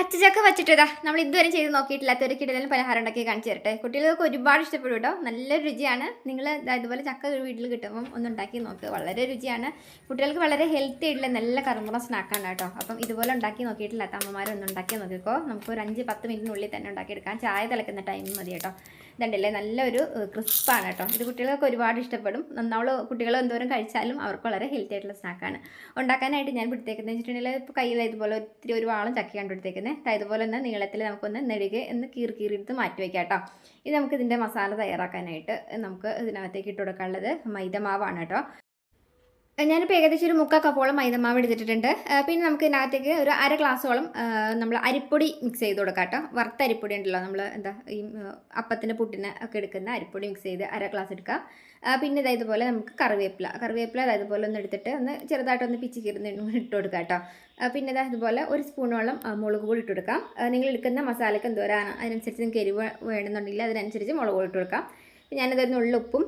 പച്ചച്ചക്ക വച്ചിട്ടതാ നമ്മൾ ഇതുവരെ ചെയ്ത് നോക്കിയിട്ടില്ലാത്ത ഒരു കിടലും പലഹാരം ഉണ്ടാക്കി കാണിച്ചു തരട്ടെ. കുട്ടികൾക്ക് ഒരുപാട് ഇഷ്ടപ്പെടും കേട്ടോ. നല്ല രുചിയാണ്. നിങ്ങൾ ഇതുപോലെ ചക്ക വീട്ടിൽ കിട്ടുമ്പം ഒന്ന് ഉണ്ടാക്കി നോക്കുക വളരെ രുചിയാണ്. കുട്ടികൾക്ക് വളരെ ഹെൽത്തി ആയിട്ടുള്ള നല്ല കറുമുറ സ്നാക്കാണ് കേട്ടോ. അപ്പം ഇതുപോലെ ഉണ്ടാക്കി നോക്കിയിട്ടില്ലാത്ത അമ്മമാരൊന്നും ഉണ്ടാക്കി നോക്കിക്കോ. നമുക്ക് ഒരു അഞ്ച് പത്ത് മിനിറ്റിനുള്ളിൽ തന്നെ ഉണ്ടാക്കിയെടുക്കാം. ചായ തിളക്കുന്ന ടൈം മതി കേട്ടോ. ഇതുണ്ടല്ലേ നല്ലൊരു ക്രിസ്പാണ് കേട്ടോ. ഇത് കുട്ടികൾക്ക് ഒരുപാട് ഇഷ്ടപ്പെടും. നമ്മൾ കുട്ടികൾ എന്തോരം കഴിച്ചാലും അവർക്ക് വളരെ ഹെൽത്തി ആയിട്ടുള്ള സ്നാക്കാണ്. ഉണ്ടാക്കാനായിട്ട് ഞാൻ പിടുത്തേക്കുന്നത് വെച്ചിട്ടുണ്ടെങ്കിൽ ഇപ്പോൾ കയ്യിൽ ഇതുപോലെ ഒത്തിരി ഒരു വാളം ചക്കയാണ് പിടുത്തേക്കുന്നത് ഇതുപോലെ തന്നെ നീളത്തിൽ നമുക്കൊന്ന് നെടുകെ എന്ന് കീറി കീറി എടുത്ത് മാറ്റി വയ്ക്കാം കേട്ടോ. ഇത് നമുക്ക് ഇതിന്റെ മസാല തയ്യാറാക്കാനായിട്ട് നമുക്ക് ഇതിനകത്തേക്ക് ഇട്ട് കൊടുക്കാനുള്ളത് മൈദമാവാണ് കേട്ടോ. ഞാനിപ്പോൾ ഏകദേശം ഒരു മുക്കാൽ കപ്പോളം മൈദമാവ് എടുത്തിട്ടുണ്ട് പിന്നെ നമുക്ക് ഇതിനകത്തേക്ക് ഒരു അര ഗ്ലാസ്സോളം നമ്മൾ അരിപ്പൊടി മിക്സ് ചെയ്ത് കൊടുക്കാം കേട്ടോ. വറുത്ത അരിപ്പൊടി ഉണ്ടല്ലോ നമ്മൾ എന്താ ഈ അപ്പത്തിന്റെ പുട്ടിന് ഒക്കെ എടുക്കുന്ന അരിപ്പൊടി മിക്സ് ചെയ്ത് അര ഗ്ലാസ് എടുക്കുക പിന്നെ ഇതായത് പോലെ നമുക്ക് കറിവേപ്പില കറിവേപ്പില അതായത് പോലെ ഒന്ന് എടുത്തിട്ട് ഒന്ന് ചെറുതായിട്ടൊന്ന് പിച്ചി കീറുന്ന ഇട്ട് കൊടുക്കുക കേട്ടോ. പിന്നെ ഇതായത് പോലെ ഒരു സ്പൂണോളം മുളക് പൊടി ഇട്ട് കൊടുക്കാം. നിങ്ങൾ എടുക്കുന്ന മസാലയ്ക്ക് എന്തോരാണ് അതിനനുസരിച്ച് നിങ്ങൾക്ക് എരിവ് വേണമെന്നുണ്ടെങ്കിൽ അതിനനുസരിച്ച് മുളക് പൊടി ഇട്ട് കൊടുക്കാം. ഞാനതൊരു ഉള്ളുപ്പും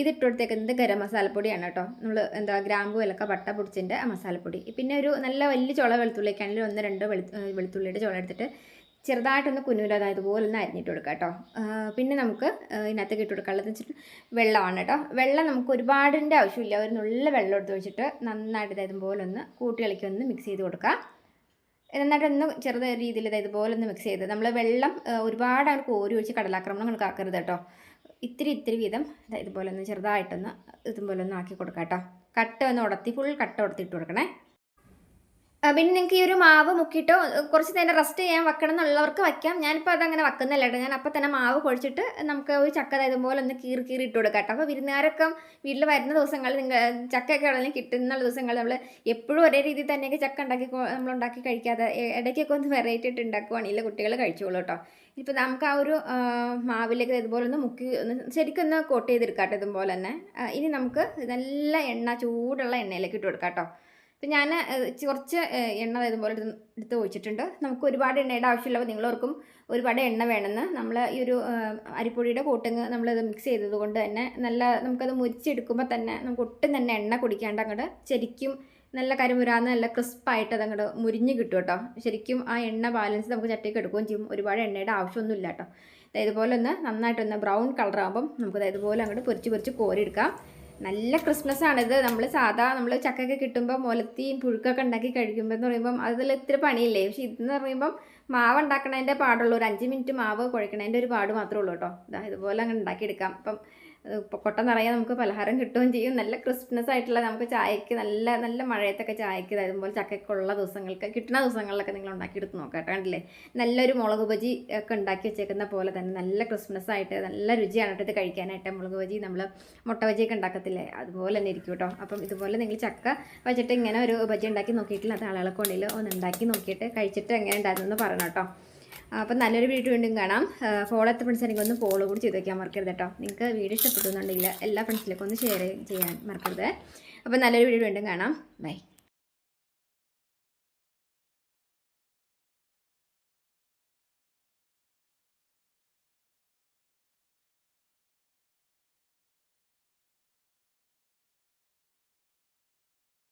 ഇതിട്ട് കൊടുത്തേക്കുന്നത് ഗരം മസാലപ്പൊടിയാണ് കേട്ടോ. നമ്മൾ എന്താ ഗ്രാമ്പു ഇലക്ക പട്ട പൊടിച്ചിന്റെ മസാലപ്പൊടി. പിന്നെ ഒരു നല്ല വലിയ ചുള വെളുത്തുള്ളിക്കാണെങ്കിൽ ഒന്ന് രണ്ടോ വെളു ഏഹ് വെളുത്തുള്ളിയുടെ ചുള എടുത്തിട്ട് ചെറുതായിട്ടൊന്ന് കുഞ്ഞൂര അതായത് പോലെ ഒന്ന് അരിഞ്ഞിട്ട് കൊടുക്കുക കേട്ടോ. പിന്നെ നമുക്ക് ഇതിനകത്ത് ഇട്ട് കൊടുക്കാനുള്ളത് വെച്ചിട്ട് വെള്ളമാണ് കേട്ടോ. വെള്ളം നമുക്ക് ഒരുപാടിന്റെ ആവശ്യമില്ല. ഒരു നുള്ള വെള്ളം എടുത്ത് വെച്ചിട്ട് നന്നായിട്ട് ഇതായത് പോലെ ഒന്ന് കൂട്ടി കളിക്കി ഒന്ന് മിക്സ് ചെയ്ത് കൊടുക്കുക. നന്നായിട്ടൊന്ന് ചെറുത രീതിയിൽ ഇതായത് പോലെ ഒന്ന് മിക്സ് ചെയ്ത് നമ്മൾ വെള്ളം ഒരുപാട് അങ്ങനെ കോരി ഒഴിച്ച് കടലാക്രമണം നിങ്ങൾക്ക് ആക്കരുത് കേട്ടോ. ഇത്തിരി ഇത്തിരി വീതം ഇതുപോലെ ഒന്ന് ചെറുതായിട്ടൊന്ന് ഇതുപോലെ ഒന്ന് ആക്കി കൊടുക്കാം കേട്ടോ കട്ട ഒന്ന് ഉടത്തി ഫുൾ കട്ട് ഉടത്തി ഇട്ട് കൊടുക്കണേ. പിന്നെ നിങ്ങൾക്ക് ഈ ഒരു മാവ് മുക്കിയിട്ടോ കുറച്ച് നേരം റെസ്റ്റ് ചെയ്യാൻ വെക്കണം എന്നുള്ളവർക്ക് വയ്ക്കാം. ഞാനിപ്പോൾ അതങ്ങനെ വെക്കുന്നില്ല കേട്ടോ. ഞാൻ അപ്പോൾ തന്നെ മാവ് കുഴച്ചിട്ട് നമുക്ക് ഒരു ചക്ക ഇതുപോലെ ഒന്ന് കീറി കീറി ഇട്ട് കൊടുക്കാം കേട്ടോ. അപ്പോൾ വിരുന്നുകാരൊക്കെ വീട്ടിൽ വരുന്ന ദിവസങ്ങളിൽ നിങ്ങൾ ചക്കയൊക്കെ ഉള്ളതിന് കിട്ടുന്ന ദിവസങ്ങൾ നമ്മൾ എപ്പോഴും ഒരേ രീതിയിൽ തന്നെയൊക്കെ ചക്ക ഉണ്ടാക്കി നമ്മൾ ഉണ്ടാക്കി കഴിക്കാതെ ഇടയ്ക്കൊക്കെ ഒന്ന് വെറൈറ്റി ആയിട്ട് ഉണ്ടാക്കുവാണെങ്കിൽ കുട്ടികൾ കഴിച്ചോളൂ കേട്ടോ. ഇപ്പോൾ നമുക്ക് ആ ഒരു മാവിലേക്ക് ഇതുപോലെ ഒന്ന് മുക്കി ഒന്ന് ശരിക്കും ഒന്ന് കോട്ട് ചെയ്തെടുക്കാം കേട്ടോ ഇതുപോലെ തന്നെ. ഇനി നമുക്ക് നല്ല എണ്ണ ചൂടുള്ള എണ്ണയിലേക്ക് ഇട്ട് കൊടുക്കാം കേട്ടോ. ഇപ്പം ഞാൻ കുറച്ച് എണ്ണ ഇതുപോലെ എടുത്ത് ഒഴിച്ചിട്ടുണ്ട്. നമുക്ക് ഒരുപാട് എണ്ണയുടെ ആവശ്യമുള്ളപ്പോൾ നിങ്ങളോർക്കും ഒരുപാട് എണ്ണ വേണമെന്ന്. നമ്മൾ ഈ ഒരു അരിപ്പൊടിയുടെ കൂട്ടങ്ങ് നമ്മളിത് മിക്സ് ചെയ്തത് കൊണ്ട് തന്നെ നല്ല നമുക്കത് മുരിച്ചെടുക്കുമ്പോൾ തന്നെ നമുക്ക് ഒട്ടും തന്നെ എണ്ണ കുടിക്കാണ്ട് അങ്ങോട്ട് ശരിക്കും നല്ല കരിമുരാന്ന് നല്ല ക്രിസ്പായിട്ട് അങ്ങോട്ട് മുരിഞ്ഞ് കിട്ടും കേട്ടോ. ശരിക്കും ആ എണ്ണ ബാലൻസ് നമുക്ക് ചട്ടിക്ക് എടുക്കുകയും ചെയ്യും. ഒരുപാട് എണ്ണയുടെ ആവശ്യമൊന്നുമില്ല കേട്ടോ. ഇതുപോലെ ഒന്ന് നന്നായിട്ടൊന്ന് ബ്രൗൺ കളറാകുമ്പം നമുക്കത് ഇതുപോലെ അങ്ങോട്ട് പൊരിച്ച് പൊരിച്ച് കോരിയെടുക്കാം. നല്ല ക്രിസ്മസ് ആണിത്. നമ്മൾ സാധാ നമ്മൾ ചക്കൊക്കെ കിട്ടുമ്പോൾ മുലത്തിയും പുഴുക്കൊക്കെ ഉണ്ടാക്കി കഴിക്കുമ്പോൾ എന്ന് പറയുമ്പം അതിൽ ഇത്തിരി പണിയില്ലേ? പക്ഷെ ഇതെന്ന് പറയുമ്പം മാവ് ഉണ്ടാക്കണതിന്റെ പാടുള്ളൂ. ഒരു അഞ്ച് മിനിറ്റ് മാവ് കുഴക്കണതിന്റെ ഒരു പാട് മാത്രമേ ഉള്ളൂ കേട്ടോ. ഇതാ ഇതുപോലെ അങ്ങ് ഉണ്ടാക്കിയെടുക്കാം. അപ്പം കൊട്ട നിറയെ നമുക്ക് പലഹാരം കിട്ടുകയും ചെയ്യും. നല്ല ക്രിസ്മസ് ആയിട്ടുള്ള നമുക്ക് ചായക്ക് നല്ല നല്ല മഴയത്തൊക്കെ ചായക്ക് പോലെ ഉള്ള ദിവസങ്ങൾക്ക് കിട്ടുന്ന ദിവസങ്ങളിലൊക്കെ നിങ്ങൾ ഉണ്ടാക്കിയെടുത്ത് നോക്കാം കണ്ടില്ലേ? നല്ലൊരു മുളക് ബജി ഒക്കെ ഉണ്ടാക്കി വെച്ചേക്കുന്ന പോലെ തന്നെ നല്ല ക്രിസ്മസ് ആയിട്ട് നല്ല രുചിയാണ് ഇത് കഴിക്കാനായിട്ട്. മുളക് ബജി നമ്മൾ മുട്ട ബജിയൊക്കെ ഉണ്ടാക്കത്തില്ലേ? അതുപോലെ തന്നെ ഇരിക്കും കേട്ടോ. അപ്പം ഇതുപോലെ നിങ്ങൾ ചക്ക വെച്ചിട്ട് ഇങ്ങനെ ഒരു ബജി ഉണ്ടാക്കി നോക്കിയിട്ടില്ല അത് ആളുകളെ കൊണ്ടിൽ ഒന്ന് ഉണ്ടാക്കി നോക്കിയിട്ട് കഴിച്ചിട്ട് എങ്ങനെ ഉണ്ടായിരുന്നു എന്ന് പറയണം കേട്ടോ. അപ്പം നല്ലൊരു വീഡിയോ വീണ്ടും കാണാം. ഫോളോ എത്ത ഫ്രണ്ട്സ് എനിക്ക് ഒന്ന് ഫോളോ കൂടി ചെയ്ത് വയ്ക്കാൻ മറക്കരുത് കേട്ടോ. നിങ്ങൾക്ക് വീഡിയോ ഇഷ്ടപ്പെട്ടു എന്നുണ്ടെങ്കിൽ എല്ലാ ഫ്രണ്ട്സിലേക്കൊന്ന് ഷെയർ ചെയ്യാൻ മറക്കരുത്. അപ്പം നല്ലൊരു വീഡിയോ വീണ്ടും കാണാം. ബൈ